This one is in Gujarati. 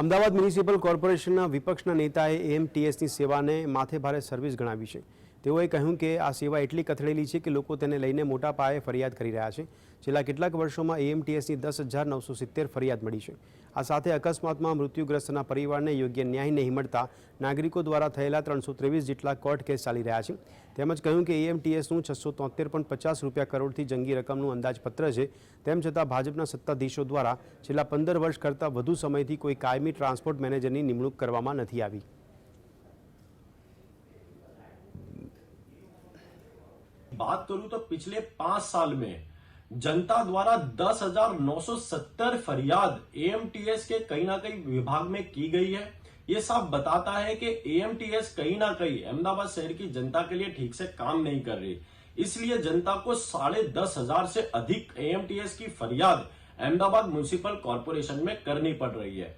અમદાવાદ મ્યુનિસિપલ કોર્પોરેશનના વિપક્ષના નેતાએ એએમટીએસની સેવાને માથે ભારે સર્વિસ ગણાવી છે. તેઓએ કહ્યું કે આ સેવા એટલી કથળેલી છે કે લોકો તેને લઈને મોટા પાયે ફરિયાદ કરી રહ્યા છે. છેલ્લા કેટલાક વર્ષોમાં એએમટીએસની દસ હજાર નવસો સિત્તેર ફરિયાદ મળી છે. આ સાથે અકસ્માતમાં મૃત્યુગ્રસ્તના પરિવારને યોગ્ય ન્યાય નહીં મળતા નાગરિકો દ્વારા થયેલા ત્રણસો ત્રેવીસ જેટલા કોર્ટ કેસ ચાલી રહ્યા છે. તેમજ કહ્યું કે એએમટીએસનું છસો તોતેર પોઈન્ટ પચાસ રૂપિયા કરોડથી જંગી રકમનું અંદાજપત્ર છે. તેમ છતાં ભાજપના સત્તાધીશો દ્વારા છેલ્લા પંદર વર્ષ કરતાં વધુ સમયથી કોઈ કાયમી ટ્રાન્સપોર્ટ મેનેજરની નિમણૂક કરવામાં નથી આવી. बात करूँ तो पिछले पाँच साल में जनता द्वारा दस हज़ार नौ सौ सत्तर फरियाद एएमटीएस के कहीं ना कहीं विभाग में की गई है। ये साफ़ बताता है कि एएमटीएस कहीं ना कहीं अहमदाबाद शहर की जनता के लिए ठीक से काम नहीं कर रही। इसलिए जनता को साढ़े दस हज़ार से अधिक एएमटीएस की फरियाद अहमदाबाद म्यूनिसिपल कॉरपोरेशन में करनी पड़ रही है।